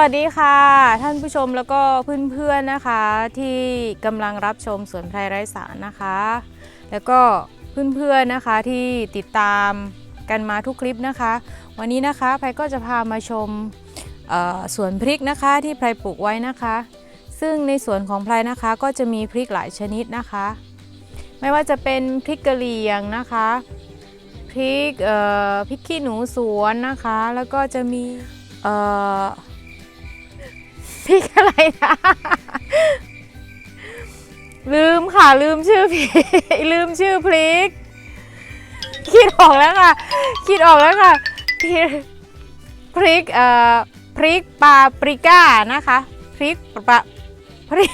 วัสดีค่ะ ท่านผู้ชมแล้วก็เพื่อนๆนะคะ ที่กำลังรับชมสวนไพรไร้สารนะคะ แล้วก็เพื่อนๆนะคะที่ติดตามกันมาทุกคลิปนะคะ วันนี้นะคะไพรก็จะพามาชมสวนพริกนะคะที่ไพรปลูกไว้นะคะ ซึ่งในสวนของไพรนะคะก็จะมีพริกหลายชนิดนะคะ ไม่ว่าจะเป็นพริกกะเหรี่ยงนะคะพริกเอ่อพริกขี้หนูสวนนะคะ แล้วก็จะมีเอ่อ พริกอะไรนะ ลืมค่ะ ลืมชื่อพริกลืมชื่อพริก คิดออกแล้วค่ะ คิดออกแล้วค่ะพริกพริกเอ่อพริกปาปริก้านะคะพริกปะพริก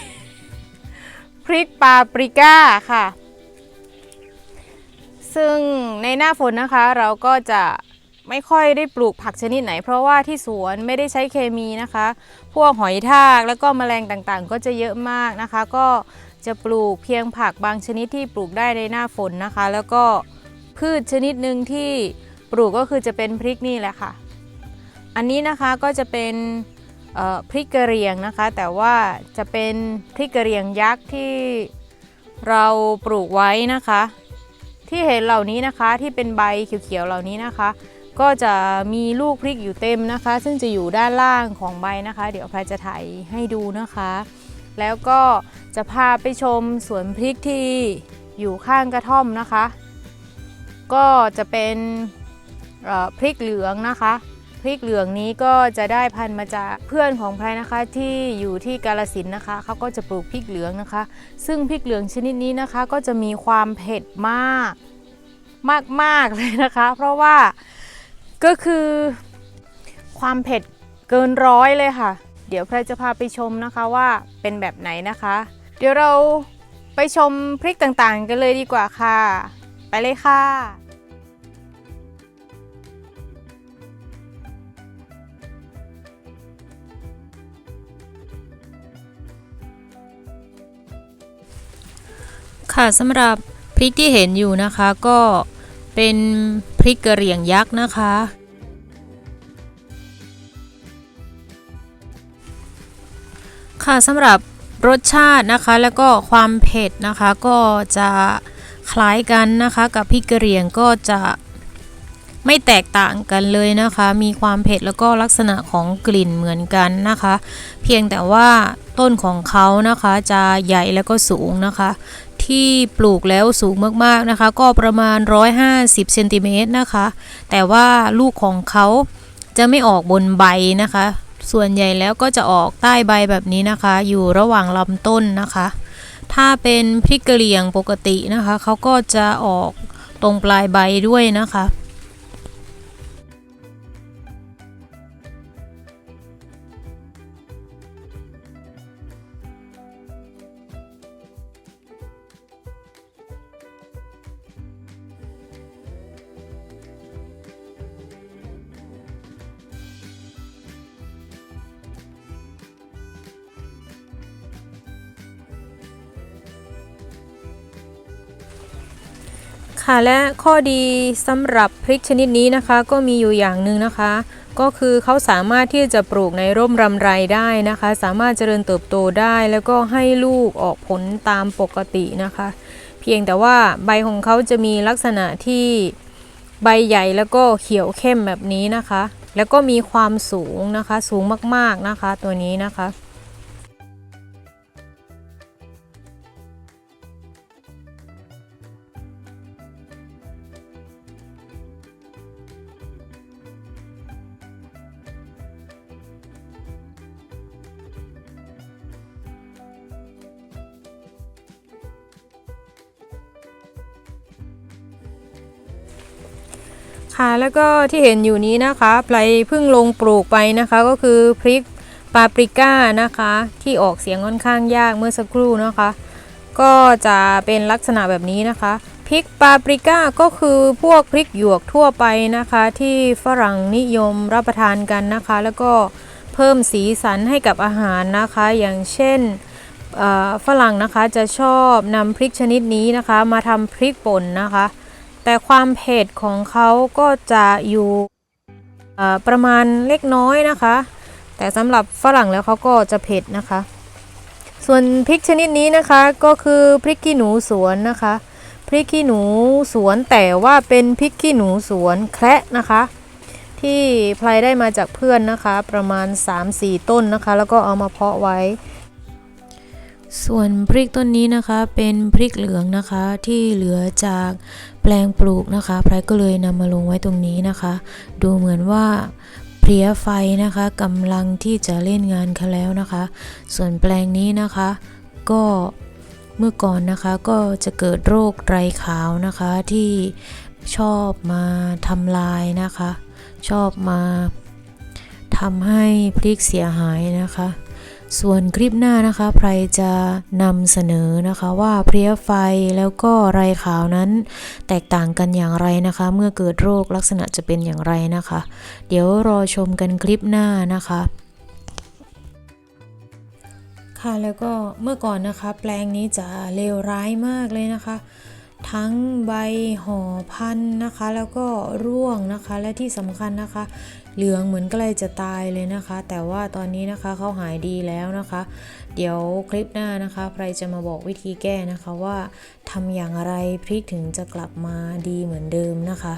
พริกปาปริก้าค่ะ ซึ่งในหน้าฝนนะคะเราก็จะ ไม่ค่อยได้ปลูกผักชนิดไหน เพราะว่าที่สวนไม่ได้ใช้เคมีนะคะ พวกหอยทากแล้วก็แมลงต่างๆ ก็จะเยอะมากนะคะ ก็จะปลูกเพียงผักบางชนิดที่ปลูกได้ในหน้าฝนนะคะ แล้วก็พืชชนิดหนึ่งที่ปลูกก็คือจะเป็นพริกนี่แหละค่ะ อันนี้นะคะก็จะเป็นพริกกระเรียงนะคะ แต่ว่าจะเป็นพริกกระเรียงยักษ์ที่เราปลูกไว้นะคะ ที่เห็นเหล่านี้นะคะที่เป็นใบเขียวๆเหล่านี้นะคะ ก็จะมีลูกพริกอยู่เต็มนะคะ ซึ่งจะอยู่ด้านล่างของใบนะคะ เดี๋ยวพายจะถ่ายให้ดูนะคะ แล้วก็จะพาไปชมสวนพริกที่อยู่ข้างกระท่อมนะคะ ก็จะเป็นพริกเหลืองนะคะพริกเหลืองนี้ก็จะได้พันธุ์มาจากเพื่อนของพายนะคะที่อยู่ที่กาลสินนะคะเขาก็จะปลูกพริกเหลืองนะคะ ซึ่งพริกเหลืองชนิดนี้นะคะ ก็จะมีความเผ็ดมากมากๆเลยนะคะ เพราะว่า ก็คือความเผ็ดเกินร้อยเลยค่ะ เดี๋ยวใครจะพาไปชมนะคะว่าเป็นแบบไหนนะคะ เดี๋ยวเราไปชมพริกต่างๆ กันเลยดีกว่าค่ะ ไปเลยค่ะค่ะสำหรับพริกที่เห็นอยู่นะคะก็เป็นพริกกระเหรี่ยงยักษ์นะคะ ค่ะสำหรับรสชาตินะคะแล้วก็ความเผ็ดนะคะก็จะคล้ายกันนะคะกับพริกกระเหรี่ยงก็จะไม่แตกต่างกันเลยนะคะ มีความเผ็ดแล้วก็ลักษณะของกลิ่นเหมือนกันนะคะ เพียงแต่ว่าต้นของเขานะคะจะใหญ่แล้วก็สูงนะคะ ที่ปลูกแล้วสูงมากๆนะคะ ก็ประมาณ 150เซนติเมตรนะคะ แต่ว่าลูกของเขาจะไม่ออกบนใบนะคะ ส่วนใหญ่แล้วก็จะออกใต้ใบแบบนี้นะคะ อยู่ระหว่างลำต้นนะคะ ถ้าเป็นพริกกะเหรี่ยงปกตินะคะเขาก็จะออกตรงปลายใบด้วยนะคะ ค่ะและข้อดีสำหรับพริกชนิดนี้นะคะก็มีอยู่อย่างหนึ่งนะคะ ก็คือเขาสามารถที่จะปลูกในร่มรำไรได้นะคะ สามารถเจริญเติบโตได้แล้วก็ให้ลูกออกผลตามปกตินะคะ เพียงแต่ว่าใบของเขาจะมีลักษณะที่ใบใหญ่แล้วก็เขียวเข้มแบบนี้นะคะ แล้วก็มีความสูงนะคะสูงมากๆนะคะตัวนี้นะคะ ค่ะ แล้วก็ที่เห็นอยู่นี้นะคะไพลเพิ่งลงปลูกไปนะคะ ก็คือพริกปาปริก้านะคะ ที่ออกเสียงค่อนข้างยากเมื่อสักครู่นะคะ ก็จะเป็นลักษณะแบบนี้นะคะพริกปาปริก้าก็คือพวกพริกหยวกทั่วไปนะคะ ที่ฝรั่งนิยมรับประทานกันนะคะ แล้วก็เพิ่มสีสันให้กับอาหารนะคะ อย่างเช่นฝรั่งนะคะจะชอบนำพริกชนิดนี้นะคะ มาทำพริกป่นนะคะ แต่ความเผ็ดของเขาก็จะอยู่ประมาณเล็กน้อยนะคะ แต่สำหรับฝรั่งแล้วเขาก็จะเผ็ดนะคะ ส่วนพริกชนิดนี้นะคะก็คือพริกขี้หนูสวนนะคะ พริกขี้หนูสวนแต่ว่าเป็นพริกขี้หนูสวนแคระนะคะ ที่พลายได้มาจากเพื่อนนะคะ ประมาณ 3-4 ต้นนะคะ แล้วก็เอามาเพาะไว้ ส่วนพริกต้นนี้นะคะเป็นพริกเหลืองนะคะที่เหลือจากแปลงปลูกนะคะไพรก็เลยนำมาลงไว้ตรงนี้นะคะ ดูเหมือนว่าเพลียไฟนะคะกำลังที่จะเล่นงานเขาแล้วนะคะ ส่วนแปลงนี้นะคะ ก็เมื่อก่อนนะคะก็จะเกิดโรคไรขาวนะคะที่ชอบมาทำลายนะคะ ชอบมาทำให้พริกเสียหายนะคะ ส่วนคลิปหน้านะคะไพรจะนำเสนอนะคะว่าเพลี้ยไฟแล้วก็ไรขาวนั้นแตกต่างกันอย่างไรนะคะ เมื่อเกิดโรคลักษณะจะเป็นอย่างไรนะคะ เดี๋ยวรอชมกันคลิปหน้านะคะค่ะแล้วก็เมื่อก่อนนะคะ แปลงนี้จะเลวร้ายมากเลยนะคะ ทั้งใบห่อพันนะคะ แล้วก็ร่วงนะคะ และที่สำคัญนะคะ เหลืองเหมือนใกล้จะตายเลยนะคะ แต่ว่าตอนนี้นะคะเขาหายดีแล้วนะคะ เดี๋ยวคลิปหน้านะคะใครจะมาบอกวิธีแก้นะคะว่าทำอย่างไรพริกถึงจะกลับมาดีเหมือนเดิมนะคะ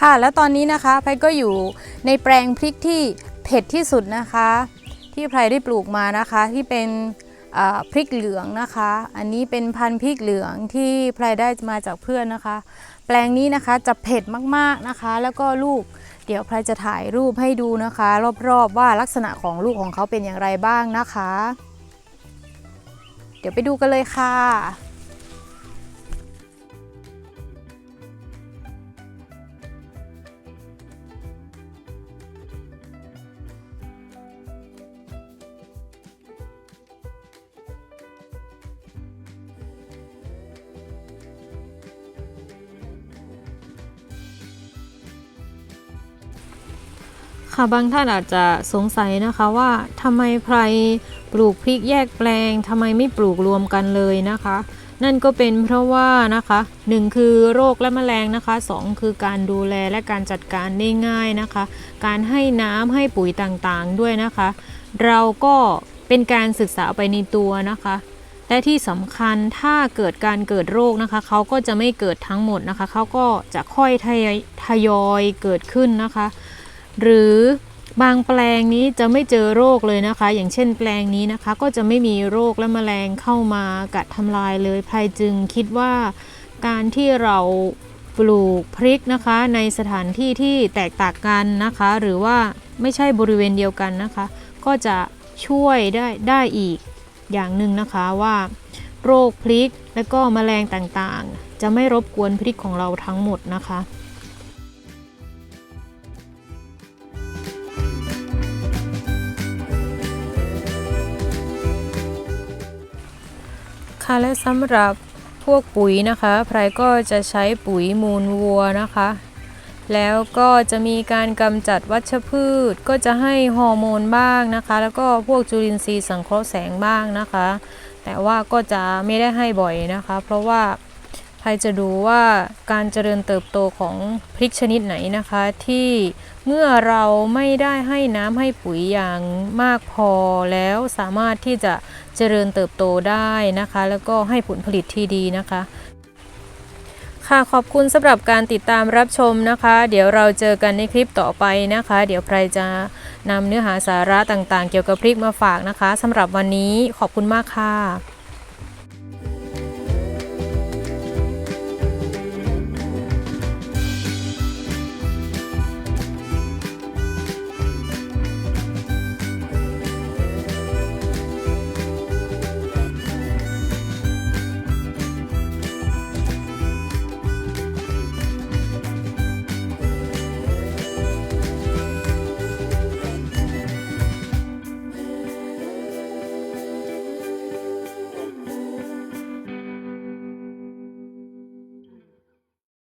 ค่ะ แล้วตอนนี้นะคะไพก็อยู่ในแปลงพริกที่เผ็ดที่สุดนะคะ ที่ไพได้ปลูกมานะคะที่เป็นพริกเหลืองนะคะ อันนี้เป็นพันธุ์พริกเหลืองที่ไพได้มาจากเพื่อนนะคะ แปลงนี้นะคะจะเผ็ดมากๆนะคะ แล้วก็ลูกเดี๋ยวไพจะถ่ายรูปให้ดูนะคะ รอบๆว่าลักษณะของลูกของเขาเป็นอย่างไรบ้างนะคะ เดี๋ยวไปดูกันเลยค่ะ ค่ะบางท่านอาจจะสงสัยนะคะว่าทำไมไพรปลูกพริกแยกแปลงทำไมไม่ปลูกรวมกันเลยนะคะ นั่นก็เป็นเพราะว่านะคะหนึ่งคือโรคและแมลงนะคะสองคือการดูแลและการจัดการได้ง่ายนะคะ การให้น้ำให้ปุ๋ยต่างๆด้วยนะคะ เราก็เป็นการศึกษาไปในตัวนะคะและที่สำคัญถ้าเกิดการเกิดโรคนะคะ เขาก็จะไม่เกิดทั้งหมดนะคะ เขาก็จะค่อยทยอยทยอยเกิดขึ้นนะคะ หรือบางแปลงนี้จะไม่เจอโรคเลยนะคะ อย่างเช่นแปลงนี้นะคะ ก็จะไม่มีโรคและแมลงเข้ามากัดทำลายเลยภัยจึงคิดว่าการที่เราปลูกพริกนะคะ ในสถานที่ที่แตกต่างกันนะคะ หรือว่าไม่ใช่บริเวณเดียวกันนะคะ ก็จะช่วยได้ได้อีกอย่างหนึ่งนะคะว่า โรคพริกและก็แมลงต่างๆ จะไม่รบกวนพริกของเราทั้งหมดนะคะ คะและสำหรับพวกปุ๋ยนะคะไพรก็จะใช้ปุ๋ยมูลวัวนะคะ แล้วก็จะมีการกำจัดวัชพืช ก็จะให้ฮอร์โมนบ้างนะคะ แล้วก็พวกจุลินทรีย์สังเคราะห์แสงบ้างนะคะ แต่ว่าก็จะไม่ได้ให้บ่อยนะคะ เพราะว่าไพรจะดูว่าการเจริญเติบโตของพริกชนิดไหนนะคะ ที่เมื่อเราไม่ได้ให้น้ำให้ปุ๋ยอย่างมากพอแล้วสามารถที่จะ เจริญเติบโตได้นะคะ แล้วก็ให้ผลผลิตที่ดีนะคะ ค่ะขอบคุณสำหรับการติดตามรับชมนะคะ เดี๋ยวเราเจอกันในคลิปต่อไปนะคะ เดี๋ยวใครจะนำเนื้อหาสาระต่างๆ เกี่ยวกับพริกมาฝากนะคะสำหรับวันนี้ขอบคุณมากค่ะ